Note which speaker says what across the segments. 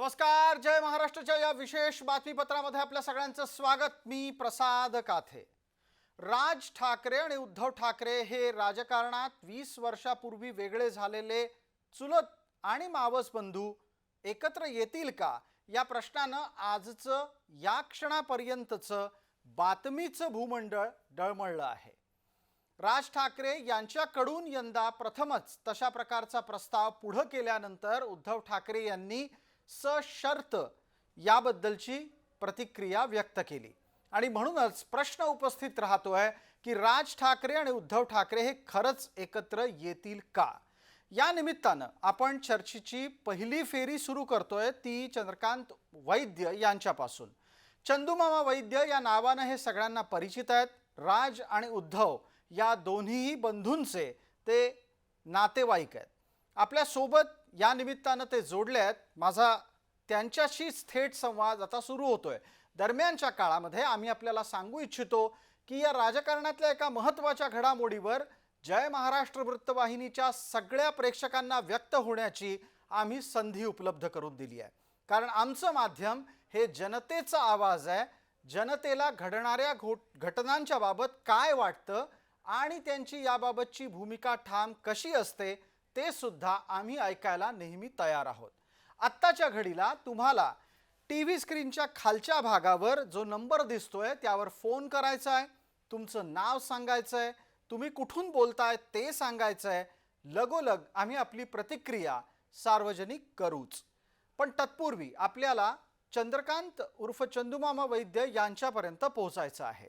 Speaker 1: नमस्कार जय महाराष्ट्राच्या या विशेष बातमीपत्रामध्ये आपल्या सगळ्यांचं स्वागत. मी प्रसाद काथे. राज ठाकरे आणि उद्धव ठाकरे हे राजकारणात वीस वर्षापूर्वी वेगळे झालेले चुलत आणि मावस बंधू एकत्र येतील का? या प्रश्नानं आजचं या क्षणापर्यंतचं बातमीचं भूमंडळ डळमळलं आहे. राज ठाकरे यांच्याकडून यंदा प्रथमच तशा प्रकारचा प्रस्ताव पुढं केल्यानंतर उद्धव ठाकरे यांनी सशर्त याबद्दलची प्रतिक्रिया व्यक्त केली. आणि म्हणूनच प्रश्न उपस्थित राहतो आहे की राज ठाकरे आणि उद्धव ठाकरे हे खरंच एकत्र येतील का? या निमित्तानं आपण चर्चेची पहिली फेरी सुरू करतोय ती चंद्रकांत वैद्य यांच्यापासून. चंदुमामा वैद्य या नावानं हे सगळ्यांना परिचित आहेत. राज आणि उद्धव या दोन्हीही बंधूंचे ते नातेवाईक आहेत. आपल्यासोबत या निमित्तानं ते जोडले आहेत माझा त्यांच्याशीच थेट संवाद आता सुरू होतोय. दरम्यानच्या काळामध्ये आम्ही आपल्याला सांगू इच्छितो की या राजकारणातल्या एका महत्त्वाच्या घडामोडीवर जय महाराष्ट्र वृत्तवाहिनीच्या सगळ्या प्रेक्षकांना व्यक्त होण्याची आम्ही संधी उपलब्ध करून दिली आहे. कारण आमचं माध्यम हे जनतेचा आवाज आहे. जनतेला घडणाऱ्या घोट घटनांच्या बाबत काय वाटतं आणि त्यांची याबाबतची भूमिका ठाम कशी असते ते सुद्धा आम्ही ऐकायला नेहमी तयार आहोत. आत्ताच्या घडीला तुम्हाला टी व्ही स्क्रीनच्या खालच्या भागावर जो नंबर दिसतोय त्यावर फोन करायचा आहे तुमचं नाव सांगायचं आहे तुम्ही कुठून बोलताय ते सांगायचं आहे लगोलग आम्ही आपली प्रतिक्रिया सार्वजनिक करूच. पण तत्पूर्वी आपल्याला चंद्रकांत उर्फ चंदुमामा वैद्य यांच्यापर्यंत पोहोचायचं आहे.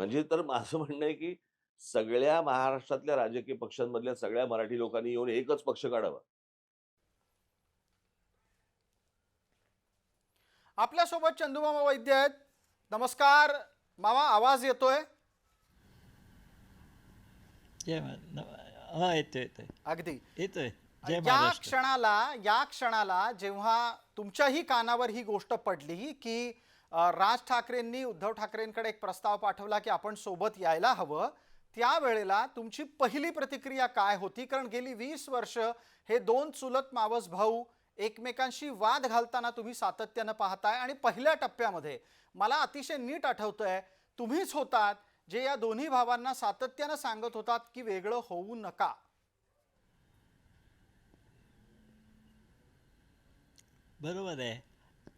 Speaker 2: म्हणजे तर माझं म्हणणं आहे की सगळ्या महाराष्ट्रातल्या राजकीय पक्षांमधल्या सगळ्या मराठी लोकांनी येऊन एकच पक्ष काढावा.
Speaker 1: आपल्यासोबत चंदूमामा वैद्य आहेत. नमस्कार. मामा आवाज येतोय?
Speaker 3: हा
Speaker 1: अगदी.
Speaker 3: येतोय. जय
Speaker 1: या क्षणाला या क्षणाला जेव्हा तुमच्याही कानावर ही गोष्ट पडली की राज ठाकरेंनी उद्धव ठाकरेंकडे एक प्रस्ताव पाठवला की आपण सोबत यायला हवं. त्यावेळेला तुमची पहिली प्रतिक्रिया काय होती? कारण गेली वीस वर्ष हे दोन चुलत मावस भाऊ एकमेकांशी वाद घालताना तुम्ही सातत्यानं पाहताय आणि पहिल्या टप्प्यामध्ये मला अतिशय नीट आठवतंय तुम्हीच होतात जे या दोन्ही भावांना सातत्यानं सांगत होतात की वेगळं होऊ नका.
Speaker 3: बरोबर आहे.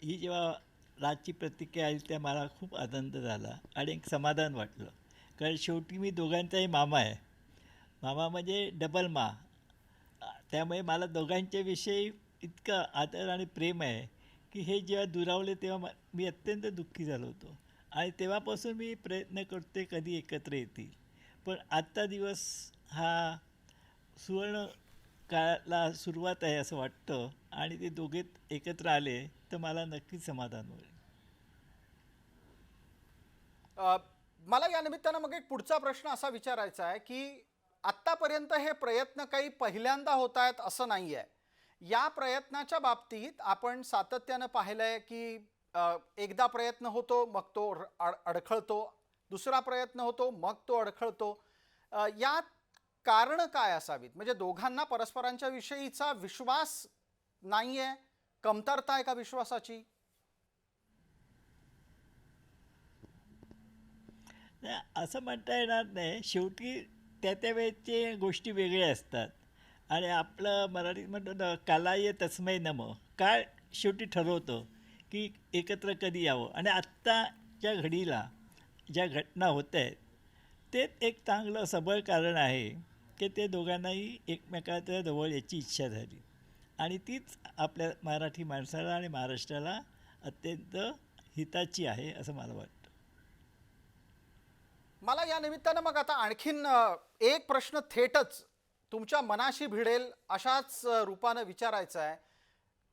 Speaker 3: ही जेव्हा राजची प्रतिक्रिया आली त्या मला खूप आनंद झाला आणि एक समाधान वाटलं. कारण शेवटी मी दोघांचाही मामा आहे. मामा म्हणजे डबल मा त्यामुळे मला दोघांच्याविषयी इतकं आदर आणि प्रेम आहे की हे जेव्हा दुरावले तेव्हा मी अत्यंत दुःखी झालो होतो. आणि तेव्हापासून मी प्रयत्न करते कधी एकत्र येतील. पण आजचा दिवस हा सुवर्ण काळाला सुरुवात आहे असं वाटतं आणि ते दोघे एकत्र आले तर मला नक्कीच समाधान होईल.
Speaker 1: मला या निमित्तानं मग एक पुढचा प्रश्न असा विचारायचा आहे की आत्तापर्यंत हे प्रयत्न काही पहिल्यांदा होत आहेत असं नाही आहे या प्रयत्नाच्या बाबतीत आपण सातत्यानं पाहिलं आहे की एकदा प्रयत्न होतो मग तो अड- अडखळतो. दुसरा प्रयत्न होतो मग तो अडखळतो. या यात कारणं काय असावीत? म्हणजे दोघांना परस्परांच्या विषयीचा विश्वास नाही आहे कमतरता आहे का विश्वासाची?
Speaker 3: नाही, असं म्हणता येणार नाही. शेवटी त्या त्या वेळेचे गोष्टी वेगळ्या असतात. आणि आपलं मराठीत म्हणतो ना कालाय तस्मै नम. काय शेवटी ठरवतं की एकत्र कधी यावं? आणि आत्ताच्या घडीला ज्या घटना होत आहेत ते एक चांगलं सबळ कारण आहे की ते दोघांनाही एकमेकाच्या जवळ याची इच्छा झाली. आणि तीच आपल्या मराठी माणसाला आणि महाराष्ट्राला अत्यंत हिताची आहे असं मला वाटतं.
Speaker 1: मला या निमित्तानं मग आता आणखीन एक प्रश्न थेटच तुमच्या मनाशी भिडेल अशाच रूपानं विचारायचा आहे.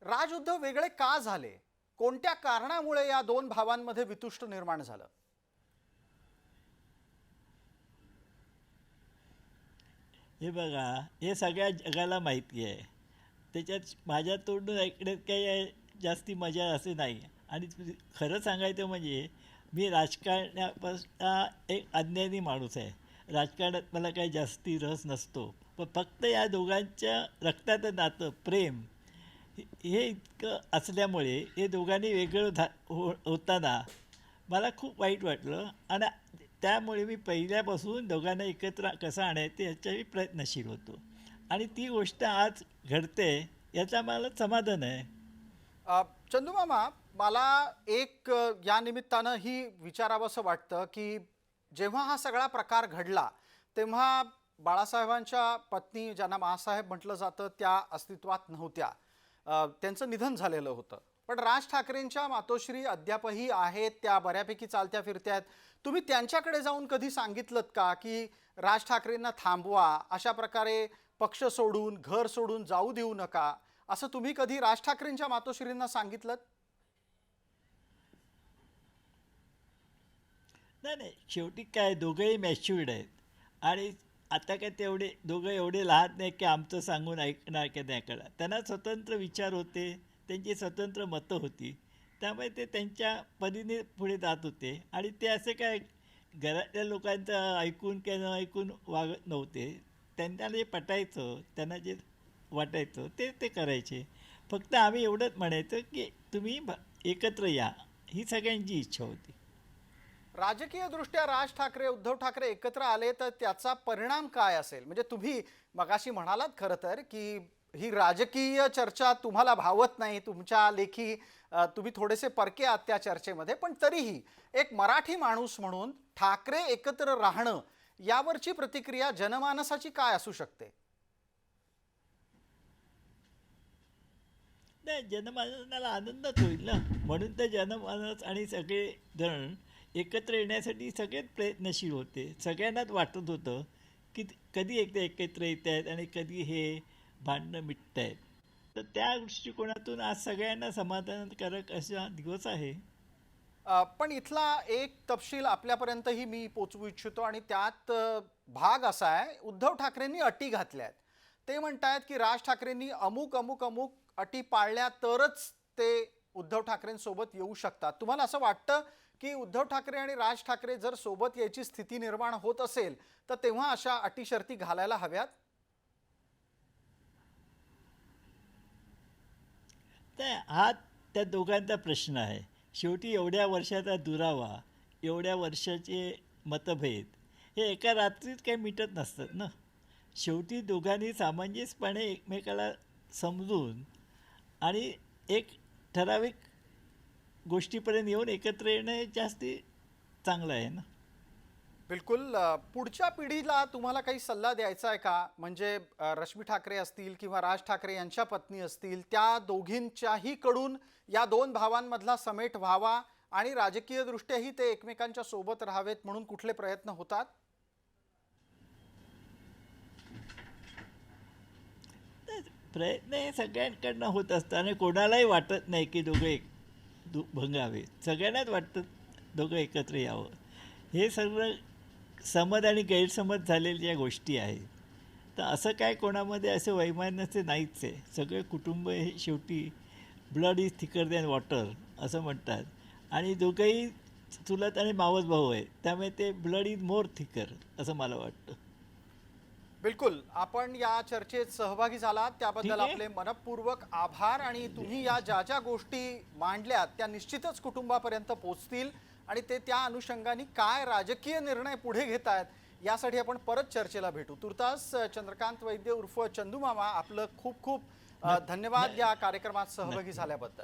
Speaker 1: राजउद्धव वेगळे का झाले? कोणत्या कारणामुळे या दोन भावांमध्ये वितुष्ट निर्माण झालं?
Speaker 3: हे बघा हे सगळ्या जगाला माहिती आहे. त्याच्यात माझ्या तोंडून ऐकण्यात काही जास्ती मजा असे नाही आणि खरं सांगायचं म्हणजे मी राजकारणापासून एक अज्ञानी माणूस आहे. राजकारणात मला काही जास्ती रस नसतो. पण फक्त या दोघांच्या रक्ताचं नातं प्रेम हे- इतकं असल्यामुळे हे दोघांनी वेगळं धा हो होताना मला खूप वाईट वाटलं. आणि त्यामुळे मी पहिल्यापासून दोघांना एकत्र कसं आणायचं याच्याही प्रयत्नशील होतो. आणि ती गोष्ट आज घडते याचा मला समाधान आहे.
Speaker 1: अ, चंदूमामा मला एक या निमित्तानं ही विचारावंसं वाटतं की जेव्हा हा सगळा प्रकार घडला तेव्हा बाळासाहेबांच्या पत्नी ज्यांना मासाहेब म्हटलं जातं त्या अस्तित्वात नव्हत्या. त्यांचं निधन झालेलं होतं. पण राज ठाकरेंच्या मातोश्री अद्यापही आहेत त्या बऱ्यापैकी चालत्या फिरत्या आहेत. तुम्ही त्यांच्याकडे जाऊन कधी सांगितलं का की राज ठाकरेंना थांबवा अशा प्रकारे पक्ष सोडून घर सोडून जाऊ देऊ नका असं तुम्ही कधी राज ठाकरेंच्या मातोश्रींना सांगितलं
Speaker 3: नाही नाही. शेवटी काय दोघंही मॅच्युर्ड आहेत. आणि आता काय तेवढे दोघं एवढे लहान नाही की आमचं सांगून ऐकणार की नाही कळा त्यांना स्वतंत्र विचार होते त्यांची स्वतंत्र मतं होती. त्यामुळे ते त्यांच्या परीने पुढे जात होते. आणि ते असे काय घरातल्या लोकांचं ऐकून किंवा न ऐकून वागत नव्हते. त्यांना जे पटायचं त्यांना जे वाटायचं ते ते करायचे. फक्त आम्ही एवढंच म्हणायचं की तुम्ही भ- एकत्र या. ही सगळ्यांची इच्छा होती.
Speaker 1: राजकीय दृष्ट्या राज ठाकरे उद्धव ठाकरे एकत्र आले तर त्याचा परिणाम काय असेल? म्हणजे तुम्ही मगाशी म्हणालात खरं तर की ही राजकीय चर्चा तुम्हाला भावत नाही. तुमच्या लेखी तुम्ही थोडेसे परके आहात त्या चर्चेमध्ये. पण तरीही एक मराठी माणूस म्हणून ठाकरे एकत्र राहणं यावरची प्रतिक्रिया जनमानसाची काय असू शकते?
Speaker 3: नाही जनमानसाला आनंदच होईल ना. म्हणून तर जनमानस आणि सगळे जण एकत्र येण्यासाठी सगळेच प्रयत्नशील होते. सगळ्यांनाच वाटत होतं की कधी एकदा एकत्र येत आहेत आणि कधी हे भांडणं मिटत आहेत तर त्या दृष्टिकोनातून आज सगळ्यांना समाधानकारक असा दिवस आहे.
Speaker 1: पण इथला एक तपशील आपल्यापर्यंतही मी पोचवू इच्छितो आणि त्यात भाग असा आहे उद्धव ठाकरेंनी अटी घातल्या आहेत ते म्हणतायत की राज ठाकरेंनी अमुक अमुक अमुक अटी पाळल्या तरच ते उद्धव ठाकरेंसोबत येऊ शकतात. तुम्हाला असं वाटतं की उद्धव ठाकरे आणि राज ठाकरे जर सोबत यायची स्थिती निर्माण होत असेल तर तेव्हा अशा अटी शर्ती घालायला हव्यात?
Speaker 3: ते हा त्या दोघांचा प्रश्न आहे. शेवटी एवढ्या वर्षाचा दुरावा एवढ्या वर्षाचे मतभेद हे एका रात्रीत काही मिटत नसतात ना? शेवटी दोघांनी सामंजस्यपणे एकमेकाला समजून आणि एक ठराविक गोष्टीपर्यंत येऊन एकत्र येणं हे जास्ती चांगलं आहे ना?
Speaker 1: बिलकुल पुढच्या पिढीला तुम्हाला काही सल्ला द्यायचा आहे का? म्हणजे रश्मी ठाकरे असतील किंवा राज ठाकरे यांच्या पत्नी असतील त्या दोघींच्याही कडून या दोन भावांमधला समेट व्हावा आणि राजकीयदृष्ट्याही ते एकमेकांच्या सोबत राहावेत म्हणून कुठले प्रयत्न होतात?
Speaker 3: प्रयत्न हे सगळ्यांकडनं होत असतात आणि कोणालाही वाटत नाही की दोघं एक भंगावे सगळ्यांनाच वाटतं दोघं एकत्र यावं. हे सगळं समज आणि गैरसमज झालेल्या गोष्टी आहेत. तर असं काय कोणामध्ये असं वैमान्याचे नाहीच? आहे सगळे कुटुंब हे शेवटी blood is thicker than water असं म्हणतात. आणि दोघंही चुलत आणि मावस भाऊ आहे त्यामुळे ते ब्लड इज मोर थिकर असं मला वाटतं.
Speaker 1: बिलकुल. आपण या चर्चेत सहभागी झालात. त्याबद्दल. आपले मनपूर्वक आभार आणि तुम्ही या ज्या ज्या गोष्टी मांडल्यात त्या निश्चितच कुटुंबापर्यंत पोचतील आणि ते त्या अनुषंगाने काय राजकीय निर्णय पुढे घेत आहेत यासाठी आपण परत चर्चेला भेटू. तुर्तास चंद्रकांत वैद्य उर्फ चंदू मामा आपलं खूप खूप धन्यवाद या कार्यक्रमात सहभागी झाल्याबद्दल.